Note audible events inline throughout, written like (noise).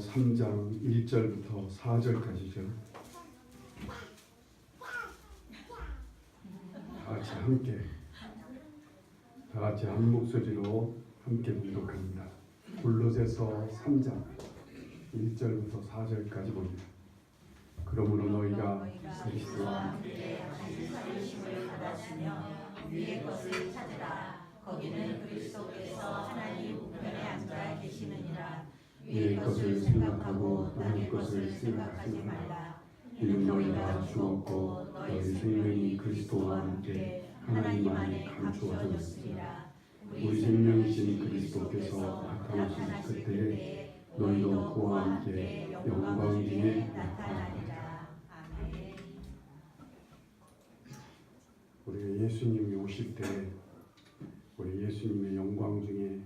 골로새서 3장 1절부터 4절까지죠. 다 같이 함께 다 같이 한 목소리로 함께 봉독합니다. 골로새서 3장 1절부터 4절까지 봅니다. 그러므로 너희가 그리스도와 함께 살리심을 받았으며 위의 것을 찾으라 거기는 그리스도께서 하나님 우편에 앉아 계시느니라 위의 것을 생각하고 땅의 것을 생각하지 말라. 이는 너희가 죽었고 너희 생명이 그리스도와 함께 하나님 안에 감추어졌으리라. 우리 생명이신 그리스도께서 나타나실 그때에 너희도 그와 함께 영광 중에 나타나리라. 아멘. 우리 예수님이 오실 때 우리 예수님의 영광 중에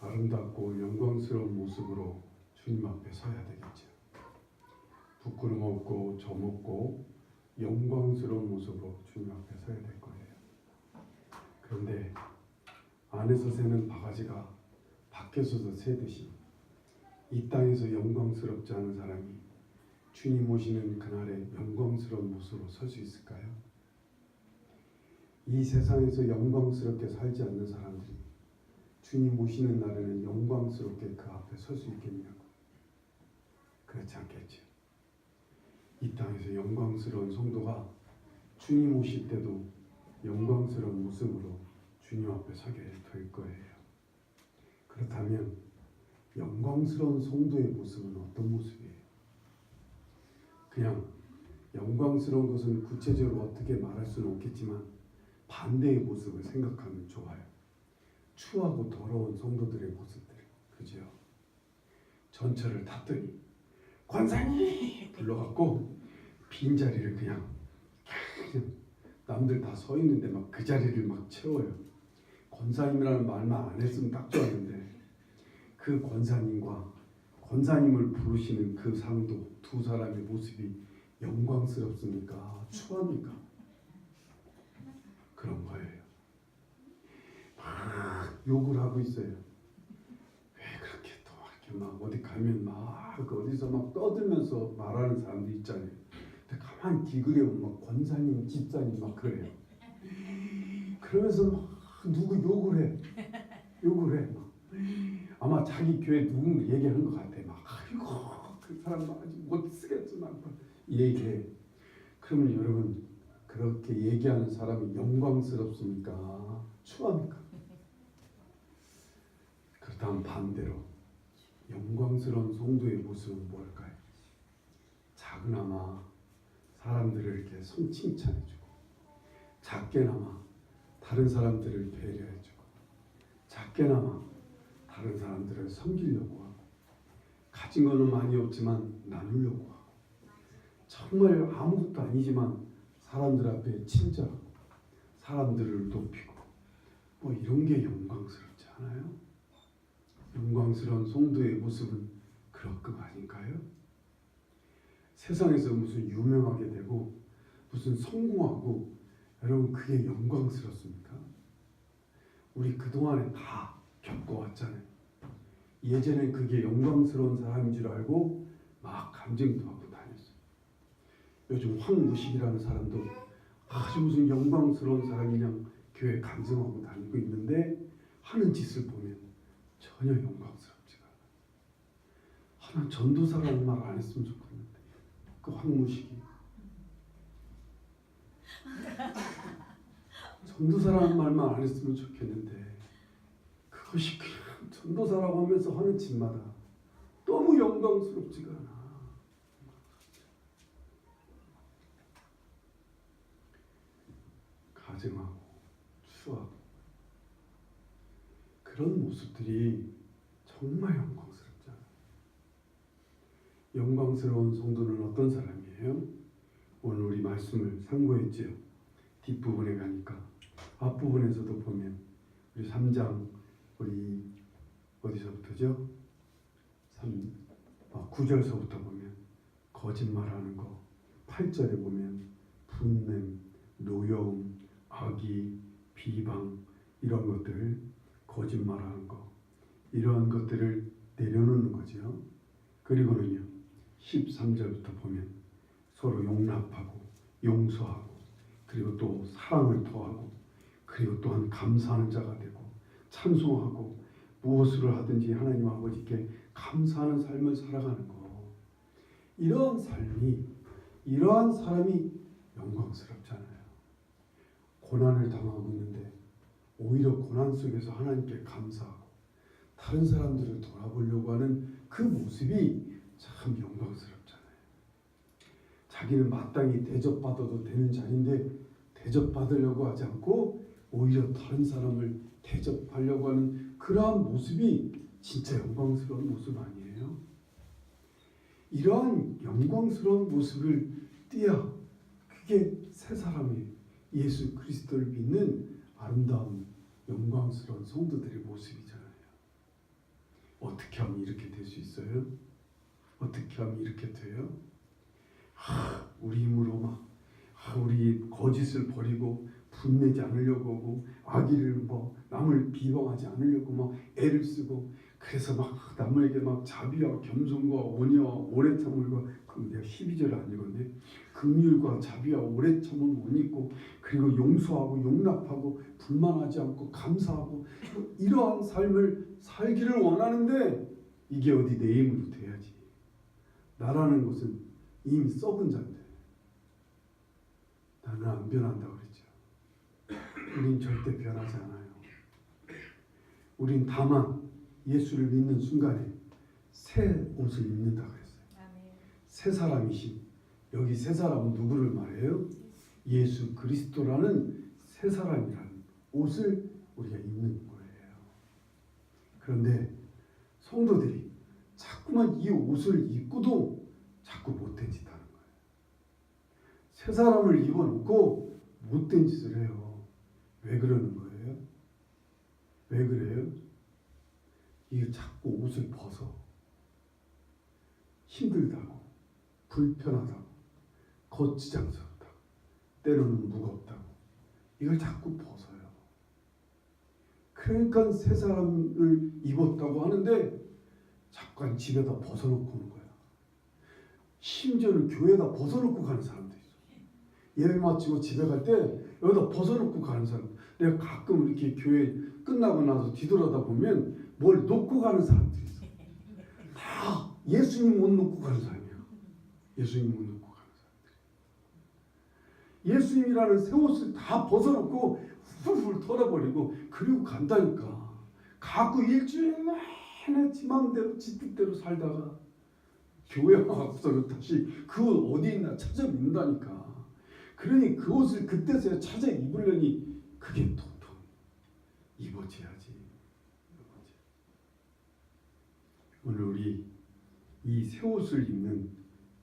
아름답고 영광스러운 모습으로 주님 앞에 서야 되겠죠. 부끄럼 없고 점 없고 영광스러운 모습으로 주님 앞에 서야 될 거예요. 그런데 안에서 새는 바가지가 밖에서도 새듯이 이 땅에서 영광스럽지 않은 사람이 주님 오시는 그날의 영광스러운 모습으로 설 수 있을까요? 이 세상에서 영광스럽게 살지 않는 사람들이 주님 오시는 날에는 영광스럽게 그 앞에 설 수 있겠냐고. 그렇지 않겠죠. 이 땅에서 영광스러운 성도가 주님 오실 때도 영광스러운 모습으로 주님 앞에 서게 될 거예요. 그렇다면 영광스러운 성도의 모습은 어떤 모습이에요? 그냥 영광스러운 것은 구체적으로 어떻게 말할 수는 없겠지만 반대의 모습을 생각하면 좋아요. 추하고 더러운 성도들의 모습들, 그죠? 전철을 탔더니 관상이 불러갖고 빈 자리를 그냥 그냥 남들 다 서 있는데 막 그 자리를 막 채워요. 권사님이라는 말만 안 했으면 딱 좋았는데 그 권사님과 권사님을 부르시는 그 상도 두 사람의 모습이 영광스럽습니까? 추합니까? 그런 거예요. 막 욕을 하고 있어요. 왜 그렇게 또 이렇게 막 어디 가면 막 어디서 막 떠들면서 말하는 사람도 있잖아요. 근데 가만히 뒤그려면 막 권사님, 집사님 막 그래요. 그러면서 막 누구 욕을 해. 욕을 해. 막. 아마 자기 교회 누구 얘기하는 것 같아. 막 아이고 그 사람 막 아주 못 쓰겠지만 얘기해. 그러면 여러분 그렇게 얘기하는 사람이 영광스럽습니까? 추합니까? 그렇다면 반대로 영광스러운 성도의 모습은 뭘까요? 작은아마 사람들을 이렇게 손 칭찬해주고 작게나마 다른 사람들을 배려해주고 작게나마 다른 사람들을 섬기려고 하고 가진 거는 많이 없지만 나누려고 하고 정말 아무것도 아니지만 사람들 앞에 친절하고 사람들을 높이고 뭐 이런 게 영광스럽지 않아요? 영광스러운 성도의 모습은 것 아닌가요? 세상에서 무슨 유명하게 되고 무슨 성공하고 여러분 그게 영광스럽습니까? 우리 그동안에 다 겪어왔잖아요. 예전엔 그게 영광스러운 사람인 줄 알고 막 감정도 하고 다녔어요. 요즘 황무식이라는 사람도 아주 무슨 영광스러운 사람이냐 교회 감성하고 다니고 있는데 하는 짓을 보면 전혀 영광스럽지가 않아. 하나 전도사라는 말 안 했으면 좋겠는데 그 황무식이 전도사라는 말만 안 했으면 좋겠는데 그것이 그냥 전도사라고 하면서 하는 짓마다 너무 영광스럽지가 않아. 가증하고 추하고 그런 모습들이 정말 영광스럽지 않아요. 영광스러운 성도는 어떤 사람이에요? 오늘 우리 말씀을 참고했지요. 뒷부분에 가니까 앞부분에서도 보면 우리 3장 우리 어디서부터죠? 3 아, 9절서부터 보면 거짓말하는 거 8절에 보면 분냄, 노여움, 악의, 비방 이런 것들 거짓말하는 거 이러한 것들을 내려놓는 거죠. 그리고는요 13절부터 보면 서로 용납하고 용서하고 그리고 또 사랑을 더하고 그리고 또한 감사하는 자가 되고 찬송하고 무엇을 하든지 하나님 아버지께 감사하는 삶을 살아가는 거 이러한 삶이 이러한 사람이 영광스럽잖아요. 고난을 당하고 있는데 오히려 고난 속에서 하나님께 감사하고 다른 사람들을 돌아보려고 하는 그 모습이 참 영광스럽잖아요. 자기는 마땅히 대접받아도 되는 자리인데 대접받으려고 하지 않고 오히려 다른 사람을 대접하려고 하는 그러한 모습이 진짜 영광스러운 모습 아니에요? 이러한 영광스러운 모습을 띄야 그게 새 사람이 예수 그리스도를 믿는 아름다운 영광스러운 성도들의 모습이잖아요. 어떻게 하면 이렇게 될 수 있어요? 어떻게 하면 이렇게 돼요? 하, 우리 힘으로 막 하, 우리 거짓을 버리고 분내지 않으려고 하고 악의를 뭐 남을 비방하지 않으려고 막 애를 쓰고 그래서 막 남에게 막 자비와 겸손과 온유와 오래 참을과 그 내가 12절을 안 읽었네. 긍휼과 자비와 오래 참을 못 잊고 그리고 용서하고 용납하고 불만하지 않고 감사하고 뭐 이러한 삶을 살기를 원하는데 이게 어디 내 힘으로 돼야지. 나라는 것은 이미 썩은 자인데 나는 안 변한다고 그랬죠. 우린 절대 변하지 않아요. 우린 다만 예수를 믿는 순간에 새 옷을 입는다 그랬어요 아멘. 새 사람이신 여기 새 사람은 누구를 말해요? 예수 그리스도라는 새 사람이라는 옷을 우리가 입는 거예요. 그런데 성도들이 자꾸만 이 옷을 입고도 자꾸 못된 짓 하는 거예요. 새 사람을 입어놓고 못된 짓을 해요. 왜 그러는 거예요? 왜 그래요? 이게 자꾸 옷을 벗어. 힘들다고, 불편하다고, 거치장스럽다고, 때로는 무겁다고, 이걸 자꾸 벗어요. 그러니까 새 사람을 입었다고 하는데 잠깐 집에다 벗어놓고 오는 거야. 심지어는 교회에다 벗어놓고 가는 사람도 있어. 예배 마치고 집에 갈 때 여기다 벗어놓고 가는 사람. 내가 가끔 이렇게 교회 끝나고 나서 뒤돌아다 보면 뭘 놓고 가는 사람들이 있어. 다 예수님 못 놓고 가는 사람이야. 예수님 못 놓고 가는 사람들. 예수님이라는 새 옷을 다 벗어놓고 훌훌 털어버리고 그리고 간다니까. 갖고 일주일 내내 지 맘대로 지 뜻대로 살다가 교회 와서는 다시 그 옷 어디 있나 찾아 입는다니까. 그러니 그 옷을 그때서야 찾아 입으려니 그게 도통 입어져야지. 입어져. 오늘 우리 이 새 옷을 입는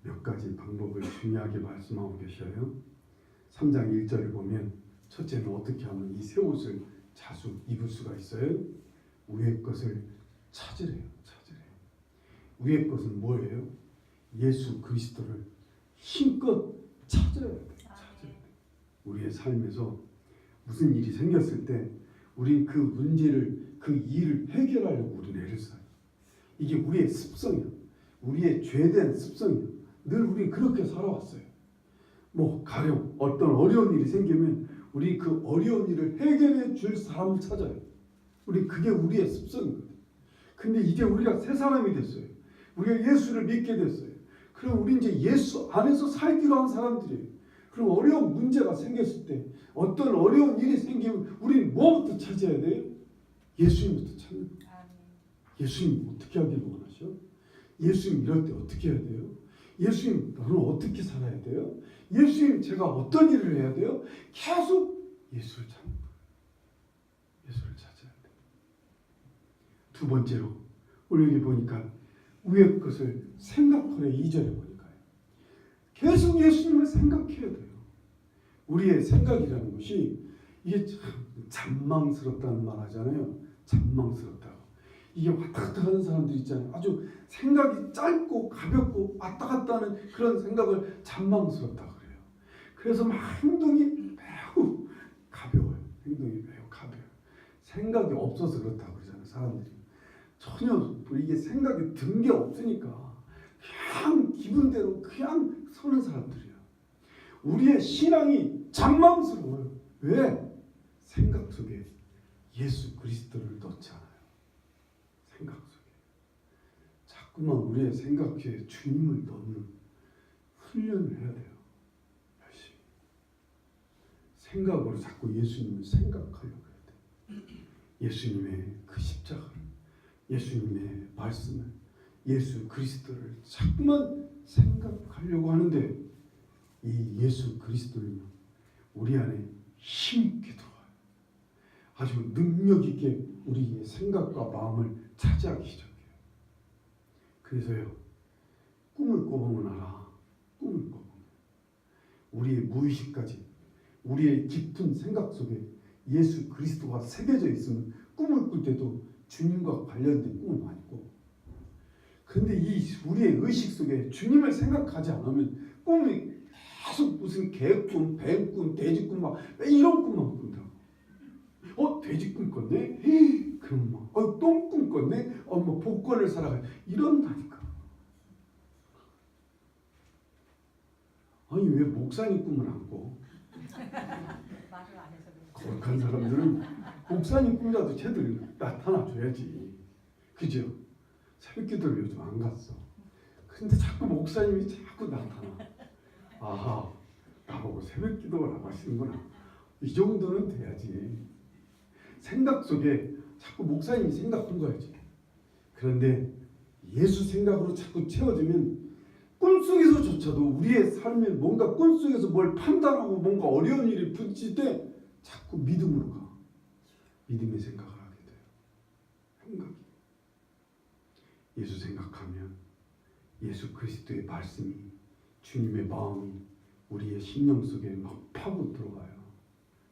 몇 가지 방법을 중요하게 말씀하고 계셔요. 3장 1절을 보면 첫째는 어떻게 하면 이 새 옷을 자주 입을 수가 있어요? 위의 것을 찾으래요. 찾으래요. 위의 것은 뭐예요? 예수 그리스도를 힘껏 찾아야 돼. 찾아야 돼. 우리의 삶에서 무슨 일이 생겼을 때 우리 그 문제를 그 일을 해결하려고 우리는 애를 써요. 이게 우리의 습성이야. 우리의 죄된 습성이야. 늘 우리 그렇게 살아왔어요. 뭐 가령 어떤 어려운 일이 생기면 우리 그 어려운 일을 해결해 줄 사람을 찾아요. 우리 그게 우리의 습성이거든. 근데 이제 우리가 새 사람이 됐어요. 우리가 예수를 믿게 됐어요. 그럼 우리 이제 예수 안에서 살기로 한 사람들이에요. 그럼 어려운 문제가 생겼을 때 어떤 어려운 일이 생기면 우리는 뭐부터 찾아야 돼요? 예수님부터 찾는 거예요. 예수님 하기를 원하셔? 예수님 이럴 때 어떻게 해야 돼요? 예수님 너는 어떻게 살아야 돼요? 예수님 제가 어떤 일을 해야 돼요? 계속 예수를 찾는 거예요. 예수를 찾아야 돼요. 두 번째로 우리 여기 보니까 위의 것을 생각하래 2절에 보니까요. 계속 예수님을 생각해야 돼요. 우리의 생각이라는 것이 이게 참 잔망스럽다는 말 하잖아요. 잔망스럽다고. 이게 왔다 갔다 하는 사람들 있잖아요. 아주 생각이 짧고 가볍고 왔다 갔다 하는 그런 생각을 잔망스럽다 그래요. 그래서 막 행동이 매우 가벼워요. 행동이 매우 가벼워요. 생각이 없어서 그렇다고 그러잖아요. 사람들이. 전혀 이게 생각이 든 게 없으니까 그냥 기분대로 그냥 서는 사람들이야. 우리의 신앙이 잔망스러워요. 왜? 생각 속에 예수 그리스도를 넣지 않아요. 생각 속에. 자꾸만 우리의 생각 속에 주님을 넣는 훈련을 해야 돼요. 열심히. 생각으로 자꾸 예수님을 생각하려고 해야 돼. 예수님의 그 십자가를, 예수님의 말씀을, 예수 그리스도를 자꾸만 생각하려고 하는데 이 예수 그리스도는 우리 안에 힘있게 들어와요. 아주 능력 있게 우리의 생각과 마음을 차지하기 시작해요. 그래서요, 꿈을 꿔보면 알아. 꿈을 꿔보면. 우리의 무의식까지, 우리의 깊은 생각 속에 예수 그리스도가 새겨져 있으면 꿈을 꿀 때도 주님과 관련된 꿈을 많이 꿔. 그런데 이 우리의 의식 속에 주님을 생각하지 않으면 꿈이 계속 무슨 개꿈, 뱀꿈, 돼지꿈 막 이런 꿈만 꾼다고. 어 돼지 꿈 꿨네? 헤이, 그럼 막 어, 똥 꿈 꿨네? 어, 뭐 복권을 살아가 이런다니까. 아니 왜 목사님 꿈을 안 꿔? (laughs) 거룩한 사람들은 목사님 꿈이라도 제대로 나타나줘야지. 그죠? 새벽기도를 요즘 안 갔어. 근데 자꾸 목사님이 자꾸 나타나. 아하, 나보고 새벽기도를 하고 하시는구나. 이 정도는 돼야지. 생각 속에 자꾸 목사님이 생각한 거야지. 그런데 예수 생각으로 자꾸 채워지면 꿈속에서조차도 우리의 삶에 뭔가 꿈속에서 뭘 판단하고 뭔가 어려운 일이 부딪힐 때 자꾸 믿음으로 가. 믿음의 생각을 하게 돼요. 생각이. 예수 생각하면 예수 그리스도의 말씀이 주님의 마음이 우리의 심령 속에 막 파고 들어가요.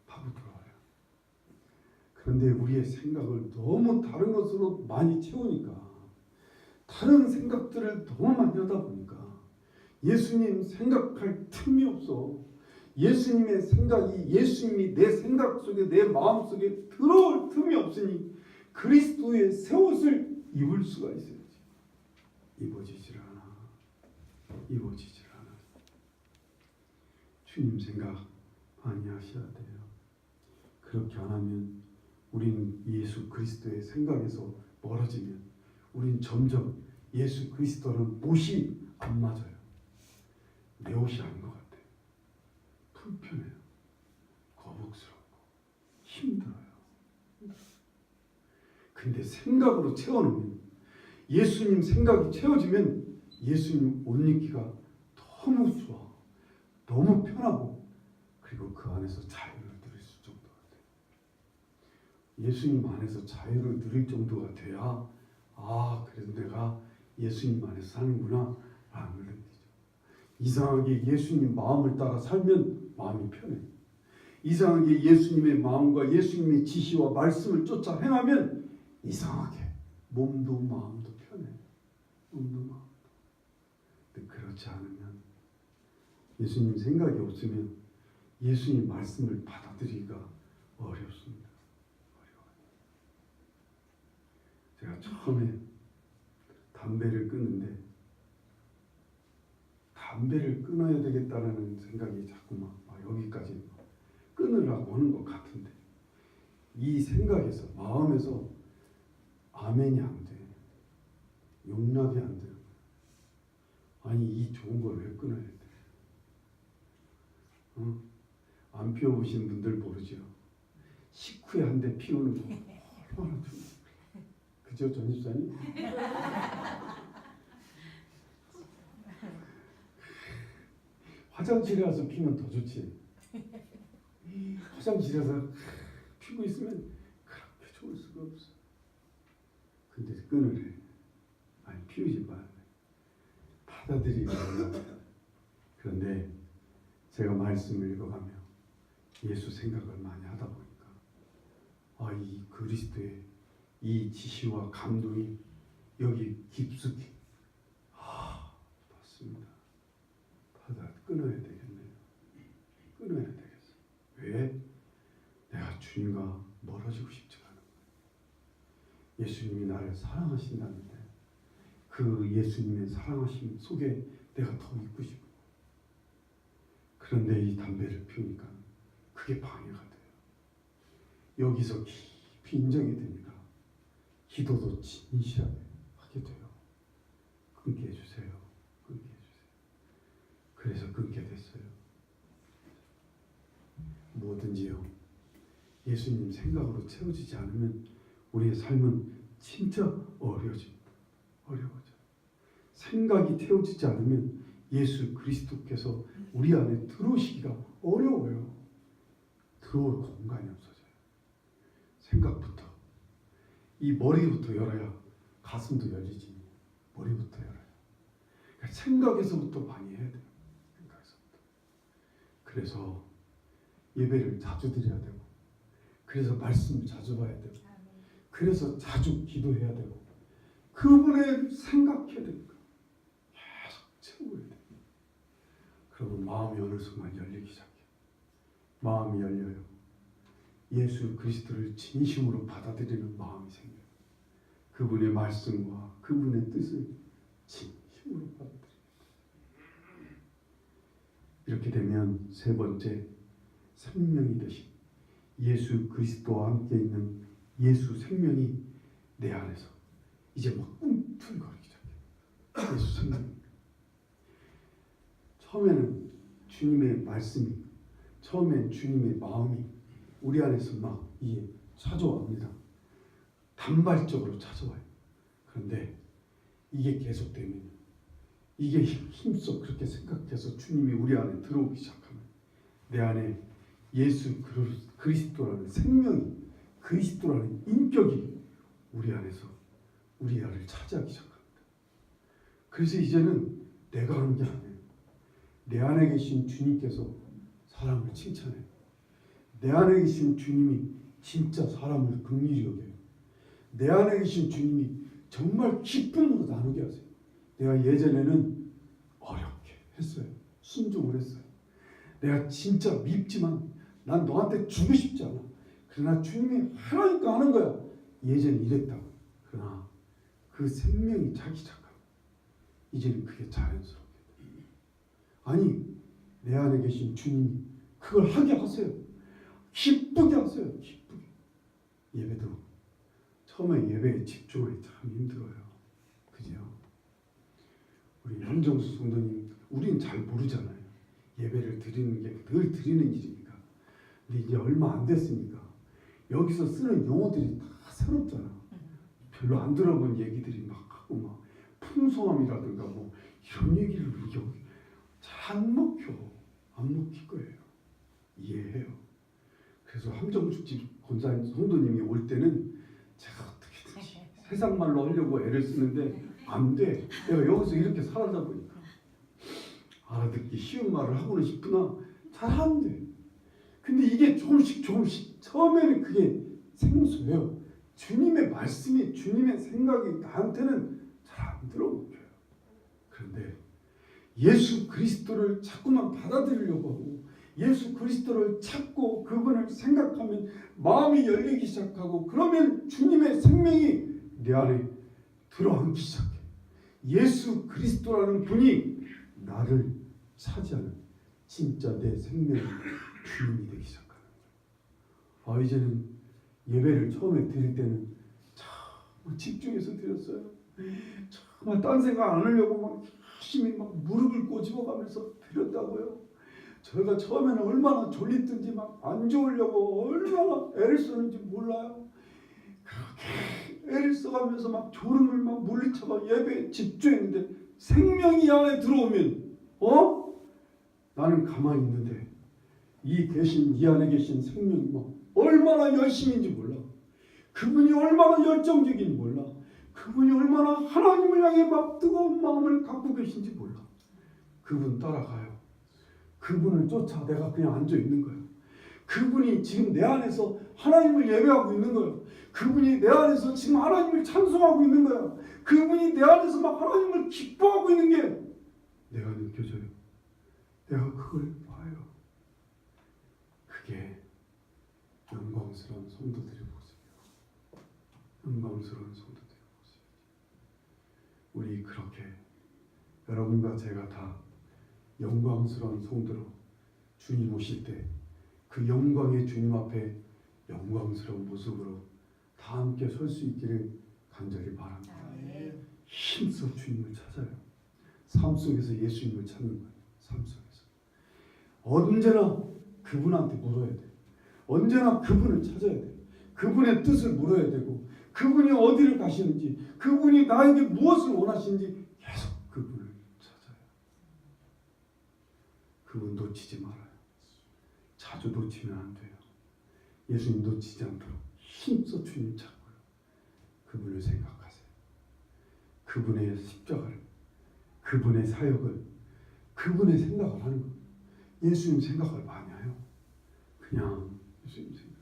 파고 들어와요. 그런데 우리의 생각을 너무 다른 것으로 많이 채우니까 다른 생각들을 너무 많이 하다 보니까 예수님 생각할 틈이 없어. 예수님의 생각이 예수님이 내 생각 속에 내 마음 속에 들어올 틈이 없으니 그리스도의 새 옷을 입을 수가 있어야지. 입어지질 않아. 입어지질 않아. 주님 생각 많이 하셔야 돼요. 그렇게 안 하면 우리는 예수 그리스도의 생각에서 멀어지면 우린 점점 예수 그리스도는 옷이 안 맞아요. 내 옷이 아닌 것 같아요. 불편해요. 거북스럽고 힘들어요. 근데 생각으로 채워놓으면 예수님 생각이 채워지면 예수님 옷 입기가 너무 좋아. 너무 편하고 그리고 그 안에서 자유를 누릴 수 정도 같아요. 예수님 안에서 자유를 누릴 정도가 돼야 아 그래도 내가 예수님 안에서 사는구나 라는 걸 느끼죠. 이상하게 예수님 마음을 따라 살면 마음이 편해. 이상하게 예수님의 마음과 예수님의 지시와 말씀을 쫓아 행하면 이상하게 몸도 마음도 편해. 몸도 마음도. 근데 그렇지 않으면 예수님 생각이 없으면 예수님 말씀을 받아들이기가 어렵습니다. 어려워요. 제가 처음에 담배를 끊는데 담배를 끊어야 되겠다라는 생각이 자꾸 막, 막 여기까지 끊으려고 하는 것 같은데 이 생각에서 마음에서 아멘이 안 돼. 용납이 안 돼. 아니 이 좋은 걸 왜 끊어야 돼? 어? 안 피워보신 분들 모르죠. 식후에 한 대 피우는 거 얼마나 (laughs) 좋아. 그죠 전 집사님? 화장실에 와서 피면 더 좋지. 화장실에서 피고 있으면 그렇게 좋을 수가 없어. 근데 끊으래. 아니 피우지 마. 받아들이는 거야. 그런데 제가 말씀을 읽어가며 예수 생각을 많이 하다 보니까 아 이 그리스도의 이 지시와 감동이 여기 깊숙이 아 맞습니다. 받아 끊어야 되겠네요. 끊어야 되겠어. 왜? 내가 주님과 멀어지고 싶지 않은 거예요. 예수님이 나를 사랑하신다는데 그 예수님의 사랑하심 속에 내가 더 있고 싶어. 그런데 이 담배를 피우니까 그게 방해가 돼요. 여기서 깊이 인정이 되니까 기도도 진실하게 하게 돼요. 끊게 해주세요. 끊게 해주세요. 그래서 끊게 됐어요. 뭐든지요. 예수님 생각으로 채워지지 않으면 우리의 삶은 진짜 어려워집니다. 어려워져. 생각이 태워지지 않으면 예수 그리스도께서 우리 안에 들어오시기가 어려워요. 들어올 공간이 없어져요. 생각부터 이 머리부터 열어야 가슴도 열리지. 머리부터 열어요. 그러니까 생각에서부터 많이 해야 돼요. 생각에서부터. 그래서 예배를 자주 드려야 되고, 그래서 말씀 자주 봐야 되고, 그래서 자주 기도해야 되고, 그분을 생각해야 됩니다. 계속 채워야 돼요. 그러면 마음이 어느 순간 열리기 시작해요. 마음이 열려요. 예수 그리스도를 진심으로 받아들이는 마음이 생겨요. 그분의 말씀과 그분의 뜻을 진심으로 받아들여요. 이렇게 되면 세 번째 생명이 되신 예수 그리스도와 함께 있는 예수 생명이 내 안에서 이제 막 꿈틀거리기 시작해요. 예수 생명. 처음에는 주님의 말씀이, 처음엔 주님의 마음이 우리 안에서 막 이게 찾아옵니다. 단발적으로 찾아와요. 그런데 이게 계속되면 이게 힘써 그렇게 생각해서 주님이 우리 안에 들어오기 시작하면 내 안에 예수 그리- 그리스도라는 생명이 그리스도라는 인격이 우리 안에서 우리 안을 차지하기 시작합니다. 그래서 이제는 내가 하는 게 아니에요. 내 안에 계신 주님께서 사람을 칭찬해요. 내 안에 계신 주님이 진짜 사람을 긍휼히 여겨요. 내 안에 계신 주님이 정말 기쁨으로 나누게 하세요. 내가 예전에는 어렵게 했어요. 순종을 했어요. 내가 진짜 밉지만 난 너한테 주고 싶지 않아. 그러나 주님이 하라니까 하는 거야. 예전에 이랬다고. 그러나 그 생명이 차기 시작하고 이제는 그게 자연스럽게 돼. 아니 내 안에 계신 주님이 그걸 하게 하세요. 기쁘게 하세요. 기쁘게. 예배도 처음에 예배에 집중하기 참 힘들어요. 그죠? 우리 현정수 성도님, 우리는 잘 모르잖아요. 예배를 드리는 게 늘 드리는 일이니까. 근데 이제 얼마 안 됐으니까 여기서 쓰는 용어들이 다 새롭잖아. 별로 안 들어본 얘기들이 막 하고 막 풍성함이라든가 뭐 이런 얘기를 여기 잘안 먹혀. 안 먹힐 거예요. 이해해요. 그래서 함정숙집 권사님 성도님이 올 때는 제가 어떻게든지 (laughs) 세상 말로 하려고 애를 쓰는데 안 돼. 내가 여기서 이렇게 살아다 보니까 알아듣기 쉬운 말을 하고는 싶으나 잘 안 돼. 근데 이게 조금씩 조금씩 처음에는 그게 생소해요. 주님의 말씀이 주님의 생각이 나한테는 잘 안 들어오죠. 그런데 예수 그리스도를 자꾸만 받아들이려고 하고 예수 그리스도를 찾고 그분을 생각하면 마음이 열리기 시작하고 그러면 주님의 생명이 내 안에 들어앉기 시작해. 예수 그리스도라는 분이 나를 차지하는 진짜 내 생명의 주인이 되기 시작하는 거예요. 아 이제는 예배를 처음에 드릴 때는 정말 집중해서 드렸어요. 정말 딴 생각 안 하려고 막 열심히 막 무릎을 꼬집어가면서 드렸다고요. 저희가 처음에는 얼마나 졸리든지 막 안 좋으려고 얼마나 애를 쓰는지 몰라요. 그렇게 애를 써가면서 막 졸음을 막 물리쳐가 예배에 집중했는데 생명이 안에 들어오면 어? 나는 가만히 있는데 이 계신 이 안에 계신 생명이 막 얼마나 열심인지 몰라. 그분이 얼마나 열정적인지 몰라. 그분이 얼마나 하나님을 향해 막 뜨거운 마음을 갖고 계신지 몰라. 그분 따라가요. 그분을 쫓아 내가 그냥 앉아 있는 거예요. 그분이 지금 내 안에서 하나님을 예배하고 있는 거예요. 그분이 내 안에서 지금 하나님을 찬송하고 있는 거예요. 그분이 내 안에서 막 하나님을 기뻐하고 있는 게 내가 느껴져요. 내가 그걸 봐요. 그게 영광스러운 성도들의 모습이에요. 영광스러운 성도들의 모습. 우리 그렇게 여러분과 제가 다 영광스러운 성도로 주님 오실 때 그 영광의 주님 앞에 영광스러운 모습으로 다 함께 설 수 있기를 간절히 바랍니다. 아멘. 힘써 주님을 찾아요. 삶 속에서 예수님을 찾는 거예요. 삶 속에서 언제나 그분한테 물어야 돼. 언제나 그분을 찾아야 돼. 그분의 뜻을 물어야 되고 그분이 어디를 가시는지 그분이 나에게 무엇을 원하시는지 계속 그분을 찾아요. 그분 놓치지 말아요. 자주 놓치면 안 돼요. 예수님 놓치지 않도록 힘써 주님 찾고요. 그분을 생각하세요. 그분의 십자가를, 그분의 사역을, 그분의 생각을 하는 거예요. 예수님 생각을 많이 해요. 그냥 예수님 생각.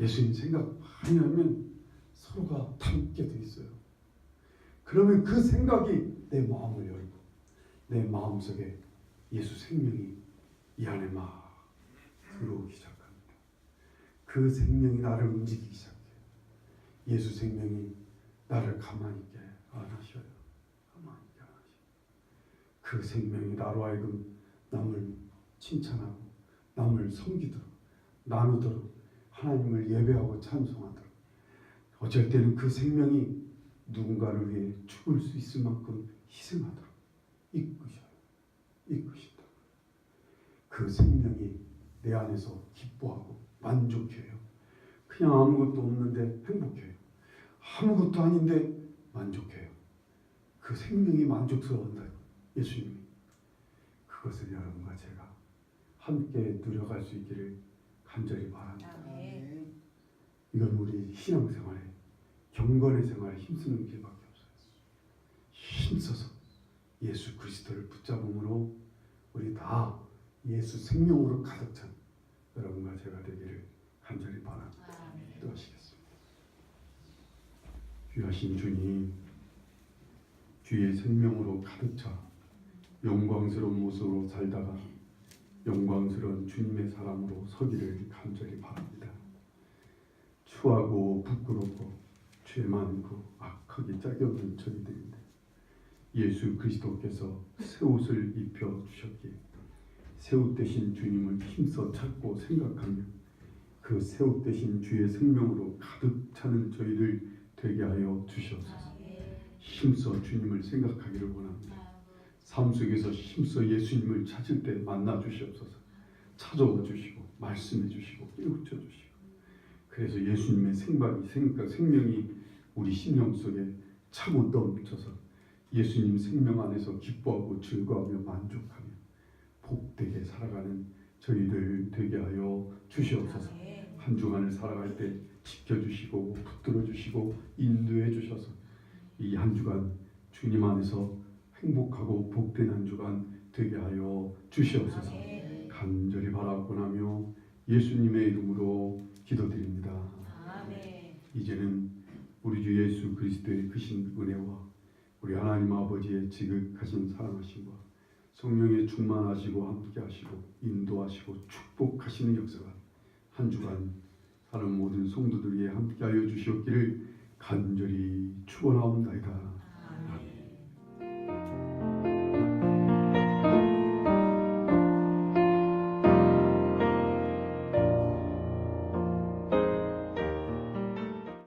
예수님 생각 많이 하면 서로가 닮게 돼 있어요. 그러면 그 생각이 내 마음을 열고 내 마음 속에 예수 생명이 이 안에 막 들어오기 시작합니다. 그 생명이 나를 움직이기 시작해요. 예수 생명이 나를 가만히 있게 안 하셔요. 가만히 있게 안 하셔요. 그 생명이 나로 하여금 남을 칭찬하고 남을 섬기도록 나누도록 하나님을 예배하고 찬송하도록 어쩔 때는 그 생명이 누군가를 위해 죽을 수 있을 만큼 희생하도록 이끄셔요. 이끄신다. 그 생명이 내 안에서 기뻐하고 만족해요. 그냥 아무것도 없는데 행복해요. 아무것도 아닌데 만족해요. 그 생명이 만족스러운다. 예수님이. 그것을 여러분과 제가 함께 누려갈 수 있기를 간절히 바랍니다. 아멘. 이건 우리 신앙생활에 경건의 생활에 힘쓰는 길밖에 없어요. 힘써서 예수 그리스도를 붙잡음으로 우리 다 예수 생명으로 가득 찬 여러분과 제가 되기를 간절히. 아멘. 기도하시겠습니다. 귀하신 주님, 주의 생명으로 가득 차 영광스러운 모습으로 살다가 영광스러운 주님의 사람으로 서기를 간절히 바랍니다. 추하고 부끄럽고 죄 많고 악하게 짝이 없는 저희들인데 예수 그리스도께서 새 옷을 입혀 주셨기에 새 옷 대신 주님을 힘써 찾고 생각하며 그 새 옷 대신 주의 생명으로 가득 차는 저희들 되게 하여 주시옵소서. 힘써 주님을 생각하기를 원합니다. 삶 속에서 힘써 예수님을 찾을 때 만나 주시옵소서. 찾아와 주시고 말씀해 주시고 깨우쳐 주시고 그래서 예수님의 생각이 생각 생명이 우리 심령 속에 차고 넘쳐서 예수님 생명 안에서 기뻐하고 즐거워하며 만족하며 복되게 살아가는 저희들 되게 하여 주시옵소서. 아멘. 한 주간을 살아갈 때 지켜주시고 붙들어 주시고 인도해 주셔서 이 한 주간 주님 안에서 행복하고 복된 한 주간 되게 하여 주시옵소서 아멘. 간절히 바라고나며 예수님의 이름으로 기도드립니다. 이제는 우리 주 예수 그리스도의 크신 은혜와 우리 하나님 아버지의 지극하신 사랑하심과 성령의 충만하시고 함께 하시고 인도하시고 축복하시는 역사가 한 주간 사는 모든 성도들 위해 함께 하여 주시옵기를 간절히 축원하옵나이다.